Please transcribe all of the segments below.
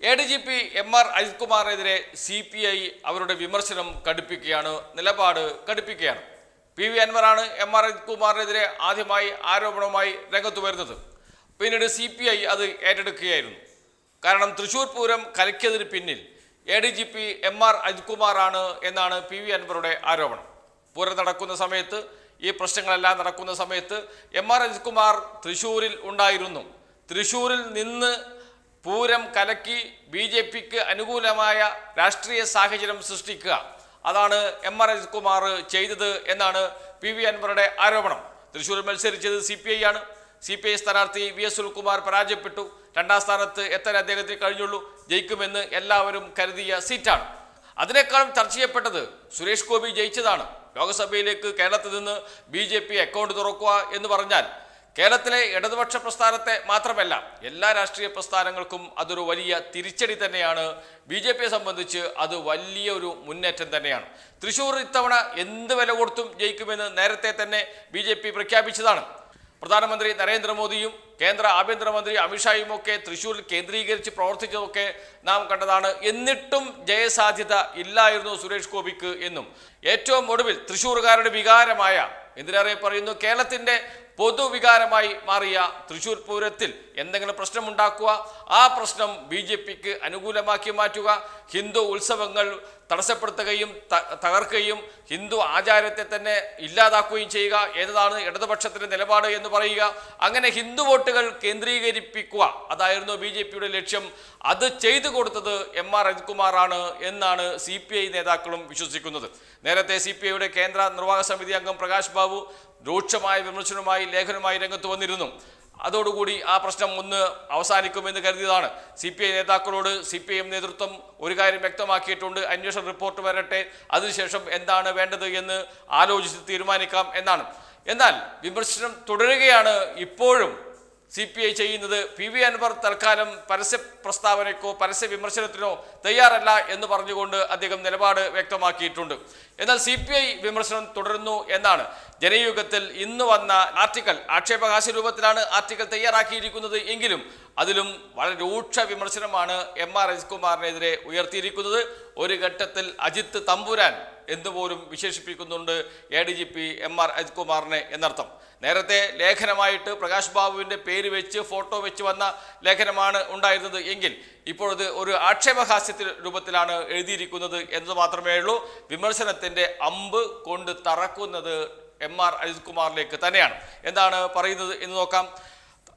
A D G P M R അജിത്കുമാറിനെതിരെ C P I അവരുടെ വിമർശനം കടുപ്പിക്കുകയാണ് നിലപാട് കടുപ്പിക്കുകയാണ്. പി വി അൻവറാണ് എം ആർ അജിത് കുമാറിനെതിരെ ആദ്യമായി ആരോപണവുമായി രംഗത്ത് വരുന്നത്. പിന്നീട് സി പി ഐ അത് ഏറ്റെടുക്കുകയായിരുന്നു. കാരണം തൃശൂർ പൂരം കലക്കിയതിന് പിന്നിൽ A D G P M R Ajith കുമാറാണ് എന്നാണ് പി വി അൻവറുടെ ആരോപണം. പൂരം നടക്കുന്ന സമയത്ത് ഈ പ്രശ്നങ്ങളെല്ലാം നടക്കുന്ന സമയത്ത് എം ആർ അജിത് കുമാർ തൃശൂരിൽ ഉണ്ടായിരുന്നു. തൃശൂരിൽ നിന്ന് പൂരം കലക്കി ബി ജെ പിക്ക് അനുകൂലമായ രാഷ്ട്രീയ സാഹചര്യം സൃഷ്ടിക്കുക. അതാണ് എം ആർ അജിത് കുമാർ ചെയ്തത് എന്നാണ് പി വി അൻവറുടെ ആരോപണം. തൃശൂരിൽ മത്സരിച്ചത് സി പി ഐ ആണ്. സി പി ഐ സ്ഥാനാർത്ഥി വി എസ് സുൽകുമാർ പരാജയപ്പെട്ടു. രണ്ടാം സ്ഥാനത്ത് എത്താൻ അദ്ദേഹത്തിന് കഴിഞ്ഞുള്ളൂ. ജയിക്കുമെന്ന് എല്ലാവരും കരുതിയ സീറ്റാണ്. അതിനേക്കാളും ചർച്ച ചെയ്യപ്പെട്ടത് സുരേഷ് ഗോപി ജയിച്ചതാണ്. ലോക്സഭയിലേക്ക് കേരളത്തിൽ നിന്ന് ബി ജെ പി അക്കൗണ്ട് തുറക്കുക എന്ന് പറഞ്ഞാൽ കേരളത്തിലെ ഇടതുപക്ഷ പ്രസ്ഥാനത്തെ മാത്രമല്ല എല്ലാ രാഷ്ട്രീയ പ്രസ്ഥാനങ്ങൾക്കും അതൊരു വലിയ തിരിച്ചടി തന്നെയാണ്. ബി ജെ പിയെ സംബന്ധിച്ച് അത് വലിയൊരു മുന്നേറ്റം തന്നെയാണ്. തൃശൂർ ഇത്തവണ എന്ത് വില കൊടുത്തും ജയിക്കുമെന്ന് നേരത്തെ തന്നെ ബി ജെ പി പ്രഖ്യാപിച്ചതാണ്. പ്രധാനമന്ത്രി നരേന്ദ്രമോദിയും കേന്ദ്ര ആഭ്യന്തരമന്ത്രി അമിത്ഷായും ഒക്കെ തൃശ്ശൂരിൽ കേന്ദ്രീകരിച്ച് പ്രവർത്തിച്ചതൊക്കെ നാം കണ്ടതാണ്. എന്നിട്ടും ജയസാധ്യത ഇല്ലായിരുന്നു സുരേഷ് ഗോപിക്ക് എന്നും. ഏറ്റവും ഒടുവിൽ തൃശ്ശൂർകാരുടെ വികാരമായ എന്തിനേറെ പറയുന്നു കേരളത്തിന്റെ പൊതുവികാരമായി മാറിയ തൃശൂർ പൂരത്തിൽ എന്തെങ്കിലും പ്രശ്നമുണ്ടാക്കുക? ആ പ്രശ്നം ബി ജെ പിക്ക് അനുകൂലമാക്കി മാറ്റുക. ഹിന്ദു ഉത്സവങ്ങൾ തടസ്സപ്പെടുത്തുകയും തകർക്കുകയും ഹിന്ദു ആചാരത്തെ തന്നെ ഇല്ലാതാക്കുകയും ചെയ്യുക എന്നതാണ് ഇടതുപക്ഷത്തിന്റെ നിലപാട് എന്ന് പറയുക. അങ്ങനെ ഹിന്ദു വോട്ടുകൾ കേന്ദ്രീകരിപ്പിക്കുക അതായിരുന്നു ബി ജെ പിയുടെ ലക്ഷ്യം. അത് ചെയ്തു കൊടുത്തത് എം ആർ അജിത്കുമാറാണ് എന്നാണ് സി പി ഐ നേതാക്കളും വിശ്വസിക്കുന്നത്. നേരത്തെ സി പി ഐയുടെ കേന്ദ്ര നിർവാഹക സമിതി അംഗം പ്രകാശ് ബാബു രൂക്ഷമായ വിമർശനവുമായി ലേഖനവുമായി രംഗത്ത് വന്നിരുന്നു. അതോടുകൂടി ആ പ്രശ്നം ഒന്ന് അവസാനിക്കുമെന്ന് കരുതിയതാണ്. സി പി ഐ നേതാക്കളോട് സി പി ഐ എം നേതൃത്വം ഒരു കാര്യം വ്യക്തമാക്കിയിട്ടുണ്ട്. അന്വേഷണ റിപ്പോർട്ട് വരട്ടെ. അതിനുശേഷം എന്താണ് വേണ്ടത് എന്ന് ആലോചിച്ച് തീരുമാനിക്കാം എന്നാണ്. എന്നാൽ വിമർശനം തുടരുകയാണ് ഇപ്പോഴും. സി പി ഐ ചെയ്യുന്നത് പി വി അൻവർ തൽക്കാലം പരസ്യ പ്രസ്താവനയ്ക്കോ പരസ്യ വിമർശനത്തിനോ തയ്യാറല്ല എന്ന് പറഞ്ഞുകൊണ്ട് അദ്ദേഹം നിലപാട് വ്യക്തമാക്കിയിട്ടുണ്ട്. എന്നാൽ സി പി ഐ വിമർശനം തുടരുന്നു എന്നാണ്. ജനയുഗത്തിൽ ഇന്ന് വന്ന ആർട്ടിക്കൽ ആക്ഷേപഹാസ്യ രൂപത്തിലാണ് ആർട്ടിക്കൽ തയ്യാറാക്കിയിരിക്കുന്നത് എങ്കിലും അതിലും വളരെ രൂക്ഷ വിമർശനമാണ് എം ആർ അജിത് കുമാറിനെതിരെ ഉയർത്തിയിരിക്കുന്നത്. ഒരു ഘട്ടത്തിൽ അജിത്ത് തമ്പുരാൻ എന്നുപോലും വിശേഷിപ്പിക്കുന്നുണ്ട് A D G P M R അജിത്കുമാറിനെ എന്നർത്ഥം. നേരത്തെ ലേഖനമായിട്ട് പ്രകാശ് ബാബുവിന്റെ പേര് വെച്ച് ഫോട്ടോ വെച്ച് വന്ന ലേഖനമാണ് ഉണ്ടായിരുന്നത് എങ്കിൽ ഇപ്പോഴത് ഒരു ആക്ഷേപഹാസ്യത്തിൽ രൂപത്തിലാണ് എഴുതിയിരിക്കുന്നത് എന്നത് മാത്രമേ ഉള്ളൂ. വിമർശനത്തിന്റെ അമ്പ് കൊണ്ട് തറക്കുന്നത് എം ആർ അജിത്കുമാറിലേക്ക് തന്നെയാണ്. എന്താണ് പറയുന്നത് എന്ന് നോക്കാം.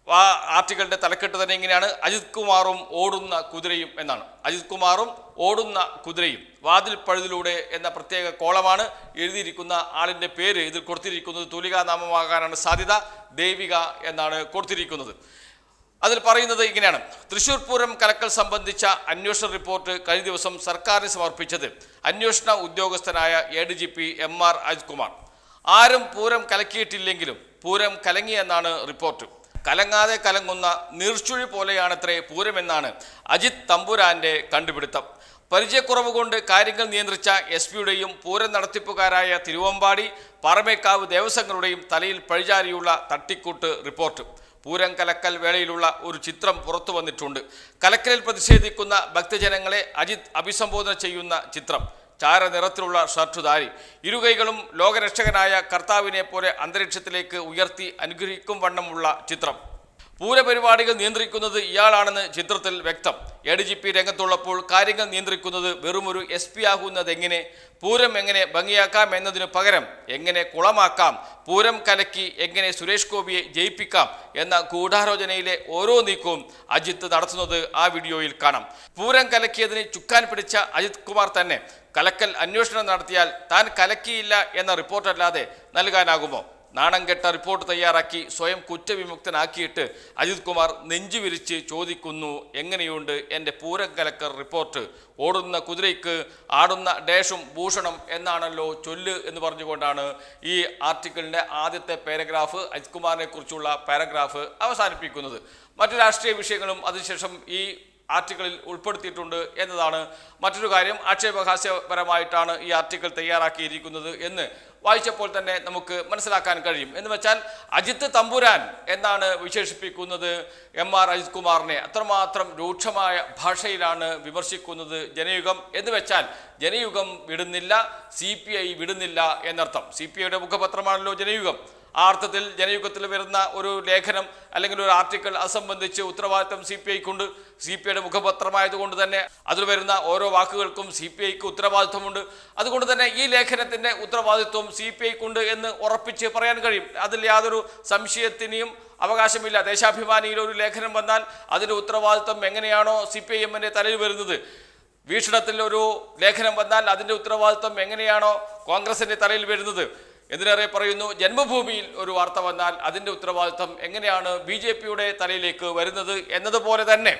ആ ആർട്ടിക്കളുടെ തലക്കെട്ട് തന്നെ ഇങ്ങനെയാണ്. അജിത് കുമാറും ഓടുന്ന കുതിരയും എന്നാണ്. അജിത് കുമാറും ഓടുന്ന കുതിരയും വാതിൽ പഴുതിലൂടെ എന്ന പ്രത്യേക കോളമാണ് എഴുതിയിരിക്കുന്ന ആളിന്റെ പേര് ഇതിൽ കൊടുത്തിരിക്കുന്നത് തൂലികാനാമമാകാനാണ് സാധ്യത ദേവിക എന്നാണ് കൊടുത്തിരിക്കുന്നത്. അതിൽ പറയുന്നത് ഇങ്ങനെയാണ്. തൃശൂർ പൂരം കലക്കൽ സംബന്ധിച്ച അന്വേഷണ റിപ്പോർട്ട് കഴിഞ്ഞ ദിവസം സർക്കാരിന് സമർപ്പിച്ചത് അന്വേഷണ ഉദ്യോഗസ്ഥനായ A D G P M R Ajith Kumar. ആരും പൂരം കലക്കിയിട്ടില്ലെങ്കിലും പൂരം കലങ്ങിയെന്നാണ് റിപ്പോർട്ട്. കലങ്ങാതെ കലങ്ങുന്ന നീർച്ചുഴി പോലെയാണത്രേ പൂരമെന്നാണ് അജിത് തമ്പുരാന്റെ കണ്ടുപിടുത്തം. പരിചയക്കുറവ് കൊണ്ട് കാര്യങ്ങൾ നിയന്ത്രിച്ച എസ് പിയുടെയും പൂരം നടത്തിപ്പുകാരായ തിരുവമ്പാടി പറമേക്കാവ് ദേവസ്വങ്ങളുടെയും തലയിൽ പഴിചാരിയുള്ള തട്ടിക്കൂട്ട് റിപ്പോർട്ട്. പൂരം കലക്കൽ വേളയിലുള്ള ഒരു ചിത്രം പുറത്തു വന്നിട്ടുണ്ട് കലക്കലിൽ പ്രതിഷേധിക്കുന്ന ഭക്തജനങ്ങളെ അജിത് അഭിസംബോധന ചെയ്യുന്ന ചിത്രം. ചാര നിറത്തിലുള്ള ഷർട്ടുധാരി ഇരുകൈകളും ലോകരക്ഷകനായ കർത്താവിനെ പോലെ അന്തരീക്ഷത്തിലേക്ക് ഉയർത്തി അനുഗ്രഹിക്കും വണ്ണമുള്ള ചിത്രം. പൂരപരിപാടികൾ നിയന്ത്രിക്കുന്നത് ഇയാളാണെന്ന് ചിത്രത്തിൽ വ്യക്തം. എ ഡി ജി പി രംഗത്തുള്ളപ്പോൾ കാര്യങ്ങൾ നിയന്ത്രിക്കുന്നത് വെറുമൊരു എസ് പി ആകുന്നതെങ്ങനെ? പൂരം എങ്ങനെ ഭംഗിയാക്കാം എന്നതിനു പകരം എങ്ങനെ കുളമാക്കാം? പൂരം കലക്കി എങ്ങനെ സുരേഷ് ഗോപിയെ ജയിപ്പിക്കാം എന്ന ഗൂഢാലോചനയിലെ ഓരോ നീക്കവും അജിത്ത് നടത്തുന്നത് ആ വീഡിയോയിൽ കാണാം. പൂരം കലക്കിയതിന് ചുക്കാൻ പിടിച്ച അജിത് കുമാർ തന്നെ കലക്കൽ അന്വേഷണം നടത്തിയാൽ താൻ കലക്കിയില്ല എന്ന റിപ്പോർട്ടല്ലാതെ നൽകാനാകുമോ? നാണം കെട്ട റിപ്പോർട്ട് തയ്യാറാക്കി സ്വയം കുറ്റവിമുക്തനാക്കിയിട്ട് അജിത് കുമാർ നെഞ്ചുവിരിച്ച് ചോദിക്കുന്നു എങ്ങനെയുണ്ട് എന്റെ പൂരം കലക്കർ റിപ്പോർട്ട്? ഓടുന്ന കുതിരയ്ക്ക് ആടുന്ന ഡേഷും ഭൂഷണം എന്നാണല്ലോ ചൊല്ല് എന്ന് പറഞ്ഞുകൊണ്ടാണ് ഈ ആർട്ടിക്കിളിന്റെ ആദ്യത്തെ പാരഗ്രാഫ് അജിത് കുമാറിനെ കുറിച്ചുള്ള പാരഗ്രാഫ് അവസാനിപ്പിക്കുന്നത്. മറ്റു രാഷ്ട്രീയ വിഷയങ്ങളും അതിനുശേഷം ഈ ആർട്ടിക്കിളിൽ ഉൾപ്പെടുത്തിയിട്ടുണ്ട് എന്നതാണ് മറ്റൊരു കാര്യം. ആക്ഷേപഹാസ്യപരമായിട്ടാണ് ഈ ആർട്ടിക്കിൾ തയ്യാറാക്കിയിരിക്കുന്നത് എന്ന് വായിച്ചപ്പോൾ തന്നെ നമുക്ക് മനസ്സിലാക്കാൻ കഴിയും. എന്ന് വെച്ചാൽ അജിത്ത് തമ്പുരാൻ എന്നാണ് വിശേഷിപ്പിക്കുന്നത് എം ആർ അജിത് കുമാറിനെ. അത്രമാത്രം രൂക്ഷമായ ഭാഷയിലാണ് വിമർശിക്കുന്നത് ജനയുഗം. എന്ന് വെച്ചാൽ ജനയുഗം വിടുന്നില്ല സി വിടുന്നില്ല എന്നർത്ഥം. സി പി ഐയുടെ മുഖപത്രമാണല്ലോ ജനയുഗം. ആ അർത്ഥത്തിൽ ജനയുഗത്തിൽ വരുന്ന ഒരു ലേഖനം അല്ലെങ്കിൽ ഒരു ആർട്ടിക്കിൾ അത് സംബന്ധിച്ച് ഉത്തരവാദിത്തം സി പി ഐക്കുണ്ട്. സി പി ഐയുടെ മുഖപത്രമായതുകൊണ്ട് തന്നെ അതിൽ വരുന്ന ഓരോ വാക്കുകൾക്കും സി പി ഐക്ക് ഉത്തരവാദിത്വമുണ്ട്. അതുകൊണ്ട് തന്നെ ഈ ലേഖനത്തിന്റെ ഉത്തരവാദിത്വം സി പി ഐക്കുണ്ട് എന്ന് ഉറപ്പിച്ച് പറയാൻ കഴിയും. അതിൽ യാതൊരു സംശയത്തിനെയും അവകാശമില്ല. ദേശാഭിമാനിയിൽ ഒരു ലേഖനം വന്നാൽ അതിന്റെ ഉത്തരവാദിത്വം എങ്ങനെയാണോ സി പി ഐ എമ്മിന്റെ തലയിൽ വരുന്നത്? വീക്ഷണത്തിൽ ഒരു ലേഖനം വന്നാൽ അതിന്റെ ഉത്തരവാദിത്വം എങ്ങനെയാണോ കോൺഗ്രസിന്റെ തലയിൽ വരുന്നത്? എന്തിനേറെ പറയുന്നു ജന്മഭൂമിയിൽ ഒരു വാർത്ത വന്നാൽ അതിന്റെ ഉത്തരവാദിത്വം എങ്ങനെയാണ് ബി തലയിലേക്ക് വരുന്നത്? എന്നതുപോലെ തന്നെ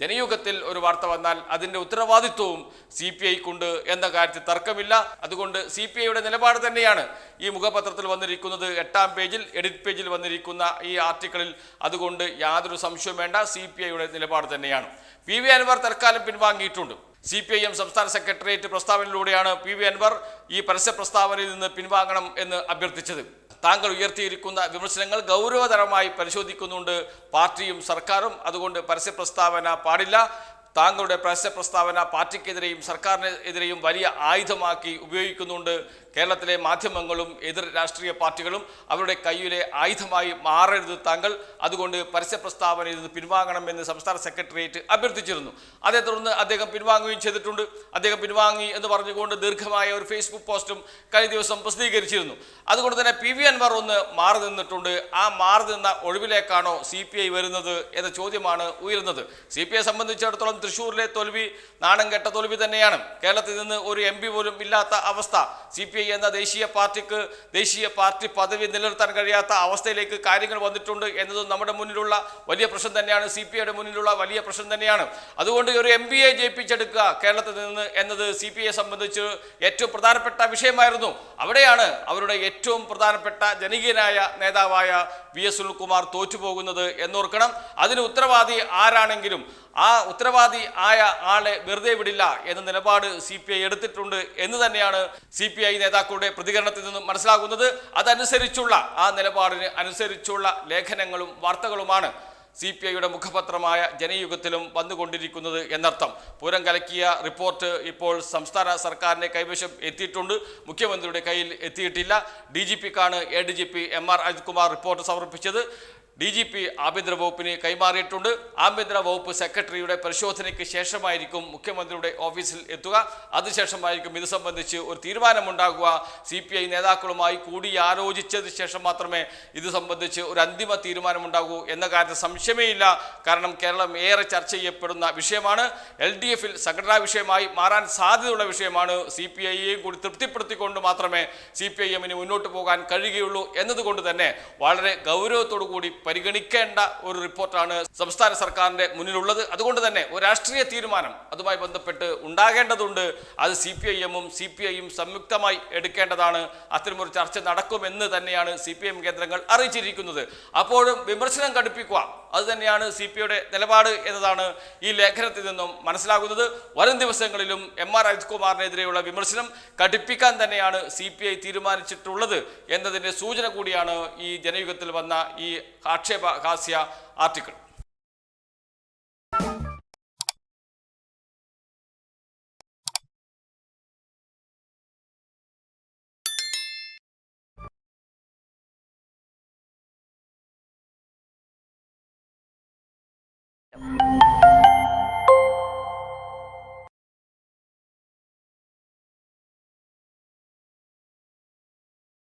ജനയുഗത്തിൽ ഒരു വാർത്ത വന്നാൽ അതിന്റെ ഉത്തരവാദിത്വവും സി പി ഐക്കുണ്ട് എന്ന കാര്യത്തിൽ തർക്കമില്ല. അതുകൊണ്ട് സി പി ഐയുടെ നിലപാട് തന്നെയാണ് ഈ മുഖപത്രത്തിൽ വന്നിരിക്കുന്നത്. എട്ടാം പേജിൽ എഡിറ്റ് പേജിൽ വന്നിരിക്കുന്ന ഈ ആർട്ടിക്കിളിൽ. അതുകൊണ്ട് യാതൊരു സംശയവും വേണ്ട സി പി ഐയുടെ നിലപാട് തന്നെയാണ്. പി വി അൻവർ തൽക്കാലം പിൻവാങ്ങിയിട്ടുണ്ട്. സി പി ഐ എം സംസ്ഥാന സെക്രട്ടേറിയറ്റ് പ്രസ്താവനയിലൂടെയാണ് പി വി അൻവർ ഈ പരസ്യ പ്രസ്താവനയിൽ നിന്ന് പിൻവാങ്ങണം എന്ന് അഭ്യർത്ഥിച്ചത്. താങ്കൾ ഉയർത്തിയിരിക്കുന്ന വിമർശനങ്ങൾ ഗൗരവതരമായി പരിശോധിക്കുന്നുണ്ട്. പാർട്ടിയും സർക്കാരും അതുകൊണ്ട് പരസ്യ പ്രസ്താവന പാടില്ല. താങ്കളുടെ പരസ്യ പ്രസ്താവന പാർട്ടിക്കെതിരെയും സർക്കാരിനെതിരെയും വലിയ ആയുധമാക്കി ഉപയോഗിക്കുന്നുണ്ട്. കേരളത്തിലെ മാധ്യമങ്ങളും എതിർ രാഷ്ട്രീയ പാർട്ടികളും അവരുടെ കയ്യിലെ ആയുധമായി മാറരുത് താങ്കൾ. അതുകൊണ്ട് പരസ്യ പ്രസ്താവനയിൽ നിന്ന് പിൻവാങ്ങണമെന്ന് സംസ്ഥാന സെക്രട്ടേറിയറ്റ് അഭ്യർത്ഥിച്ചിരുന്നു. അതേ തുടർന്ന് അദ്ദേഹം പിൻവാങ്ങുകയും ചെയ്തിട്ടുണ്ട്. അദ്ദേഹം പിൻവാങ്ങി എന്ന് പറഞ്ഞുകൊണ്ട് ദീർഘമായ ഒരു ഫേസ്ബുക്ക് പോസ്റ്റും കഴിഞ്ഞ ദിവസം പ്രസിദ്ധീകരിച്ചിരുന്നു. അതുകൊണ്ട് തന്നെ പി വി അൻവർ ഒന്ന് മാറി നിന്നിട്ടുണ്ട്. ആ മാറി നിന്ന ഒഴിവിലേക്കാണോ സി പി ഐ വരുന്നത് എന്ന ചോദ്യമാണ് ഉയരുന്നത്. സി പി ഐ സംബന്ധിച്ചിടത്തോളം തൃശ്ശൂരിലെ തോൽവി നാണം കെട്ട തോൽവി തന്നെയാണ്. കേരളത്തിൽ നിന്ന് ഒരു എം പോലും ഇല്ലാത്ത അവസ്ഥ സി എന്ന ദേശീയ പാർട്ടിക്ക് ദേശീയ പാർട്ടി പദവി നിലനിർത്താൻ കഴിയാത്ത അവസ്ഥയിലേക്ക് കാര്യങ്ങൾ വന്നിട്ടുണ്ട് എന്നതും നമ്മുടെ മുന്നിലുള്ള വലിയ പ്രശ്നം തന്നെയാണ്. സി പി ഐയുടെ മുന്നിലുള്ള വലിയ പ്രശ്നം തന്നെയാണ്. അതുകൊണ്ട് ഒരു എം പി എ ജയിപ്പിച്ചെടുക്കുക കേരളത്തിൽ നിന്ന് എന്നത് സി പി ഐയെ സംബന്ധിച്ച് ഏറ്റവും പ്രധാനപ്പെട്ട വിഷയമായിരുന്നു. അവിടെയാണ് അവരുടെ ഏറ്റവും പ്രധാനപ്പെട്ട ജനകീയനായ നേതാവായ വി എസ് സുനിൽകുമാർ തോറ്റുപോകുന്നത് എന്നോർക്കണം. അതിന് ഉത്തരവാദി ആരാണെങ്കിലും ആ ഉത്തരവാദി ആയ ആളെ വെറുതെ വിടില്ല എന്ന നിലപാട് സി പി ഐ എടുത്തിട്ടുണ്ട് എന്ന് തന്നെയാണ് സി പി ഐ നേതാക്കളുടെ പ്രതികരണത്തിൽ നിന്നും മനസ്സിലാകുന്നത്. അതനുസരിച്ചുള്ള ആ നിലപാടിന് അനുസരിച്ചുള്ള ലേഖനങ്ങളും വാർത്തകളുമാണ് സി പി ഐയുടെ മുഖപത്രമായ ജനയുഗത്തിലും വന്നുകൊണ്ടിരിക്കുന്നത് എന്നർത്ഥം. പൂരം കലക്കിയ റിപ്പോർട്ട് ഇപ്പോൾ സംസ്ഥാന സർക്കാരിന്റെ കൈവശം എത്തിയിട്ടുണ്ട്. മുഖ്യമന്ത്രിയുടെ കയ്യിൽ എത്തിയിട്ടില്ല. D G പിക്കാണ് A D G P M R Ajith Kumar report സമർപ്പിച്ചത്. ഡി ജി പി ആഭ്യന്തര വകുപ്പിന് കൈമാറിയിട്ടുണ്ട്. ആഭ്യന്തര വകുപ്പ് സെക്രട്ടറിയുടെ പരിശോധനയ്ക്ക് ശേഷമായിരിക്കും മുഖ്യമന്ത്രിയുടെ ഓഫീസിൽ എത്തുക. അതിനുശേഷമായിരിക്കും ഇത് സംബന്ധിച്ച് ഒരു തീരുമാനമുണ്ടാകുക. സി പി ഐ നേതാക്കളുമായി കൂടിയാലോചിച്ചതിന് ശേഷം മാത്രമേ ഇത് സംബന്ധിച്ച് ഒരു അന്തിമ തീരുമാനമുണ്ടാകൂ എന്ന കാര്യത്തിൽ സംശയമേ ഇല്ല കാരണം കേരളം ഏറെ ചർച്ച ചെയ്യപ്പെടുന്ന വിഷയമാണ്. എൽ ഡി എഫിൽ സംഘടനാ വിഷയമായി മാറാൻ സാധ്യതയുള്ള വിഷയമാണ്. സി പി ഐയെയും കൂടി തൃപ്തിപ്പെടുത്തിക്കൊണ്ട് മാത്രമേ സി പി ഐ എമ്മിന് മുന്നോട്ട് പോകാൻ കഴിയുകയുള്ളൂ എന്നതുകൊണ്ട് തന്നെ വളരെ ഗൗരവത്തോടു കൂടി പരിഗണിക്കേണ്ട ഒരു റിപ്പോർട്ടാണ് സംസ്ഥാന സർക്കാരിന്റെ മുന്നിലുള്ളത്. അതുകൊണ്ട് തന്നെ ഒരു രാഷ്ട്രീയ തീരുമാനം അതുമായി ബന്ധപ്പെട്ട് ഉണ്ടാകേണ്ടതുണ്ട്. അത് സി പി ഐ എമ്മും സി പി ഐയും സംയുക്തമായി എടുക്കേണ്ടതാണ്. അത്തരമൊരു ചർച്ച നടക്കുമെന്ന് തന്നെയാണ് സി പി എം കേന്ദ്രങ്ങൾ അറിയിച്ചിരിക്കുന്നത്. അപ്പോഴും വിമർശനം കടുപ്പിക്കുക അത് തന്നെയാണ് സി പി നിലപാട് എന്നതാണ് ഈ ലേഖനത്തിൽ നിന്നും മനസ്സിലാകുന്നത്. വരും ദിവസങ്ങളിലും എം ആർ അജിത്കുമാറിനെതിരെയുള്ള വിമർശനം കടുപ്പിക്കാൻ തന്നെയാണ് സി പി ഐ തീരുമാനിച്ചിട്ടുള്ളത് എന്നതിന്റെ സൂചന കൂടിയാണ് ഈ ജനയുഗത്തിൽ വന്ന ഈ ആക്ഷേപ ഹാസ്യ ആർട്ടിക്കിൾ.